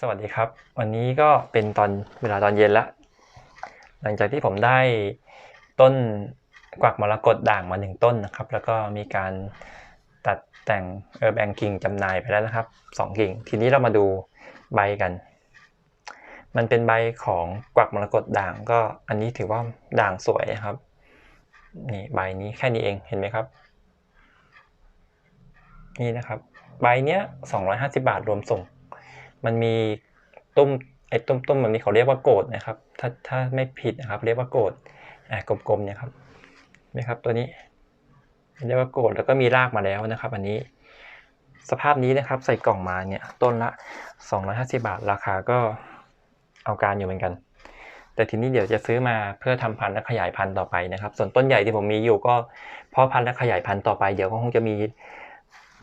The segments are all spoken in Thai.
สวัสดีครับ วันนี้ก็เป็นตอนเวลาตอนเย็นละ หลังจากที่ผมได้ต้นกวักมรกตด่างมาหนึ่งต้นนะครับ แล้วก็มีการตัดแต่งเออแบงกิ่งจำหน่ายไปแล้วนะครับสองกิ่ง ทีนี้เรามาดูใบกัน มันเป็นใบของกวักมรกตด่างก็อันนี้ถือว่าด่างสวยนะครับนี่ใบนี้แค่นี้เองเห็นไหมครับ นี่นะครับ ใบเนี้ย250 บาทรวมส่ง มันมีตุ้มไอ้ตุ้มต้มแบบนี้เขาเรียกว่าโกดนะครับ ถ้าถ้าไม่ผิดนะครับ เรียกว่าโกดอ่ากลมๆเนี่ยครับนไหมครับตัวนี้เรียกว่าโกดแล้วก็มีรากมาแล้วนะครับ อันนี้สภาพนี้นะครับใส่กล่องมาเนี่ยต้นละ 250 บาทราคาก็เอาการอยู่เหมือนกัน แต่ทีนี้เดี๋ยวจะซื้อมาเพื่อทำพันธุ์และขยายพันธุ์ต่อไปนะครับ ส่วนต้นใหญ่ที่ผมมีอยู่ก็เพาะพันธุ์และขยายพันธุ์ต่อไปเดี๋ยวก็คงจะมี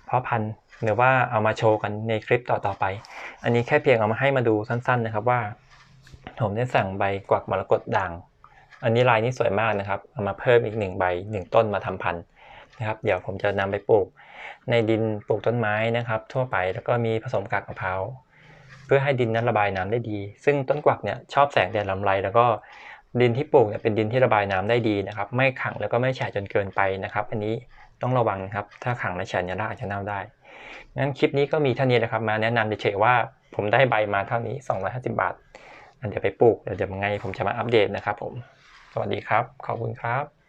เพาะพันธุ์หรือว่าเอามาโชว์กันในคลิปต่อๆไป อันนี้แค่เพียงเอามาให้มาดูสั้นๆนะครับว่า ผมได้สั่งใบกวักมรกตด่าง อันนี้ลายนี้สวยมากนะครับ เอามาเพิ่มอีกหนึ่งใบหนึ่งต้นมาทำพันธุ์นะครับ เดี๋ยวผมจะนำไปปลูก ในดินปลูกต้นไม้นะครับ ทั่วไปแล้วก็มีผสมกากมะพร้าวเพื่อให้ดินนั้นระบายน้ำได้ดี ซึ่งต้นกวักเนี่ยชอบแสงแดดลำไรแล้วก็ ดินที่ปลูกเนี่ยเป็นดินที่ระบายน้ำได้ดีนะครับ ไม่ขังแล้วก็ไม่แฉะจนเกินไปนะครับ อันนี้ต้องระวังนะครับ ถ้าขังและแฉะเนี่ยรากอาจจะเน่าได้งั้นคลิปนี้ก็มีเท่านี้นะครับ มาแนะนำเฉยๆว่าผมได้ใบมาเท่านี้ 250 บาทอันเดี๋ยวไปปลูกเดี๋ยวจะยังไงผมจะมาอัปเดตนะครับผม สวัสดีครับ ขอบคุณครับ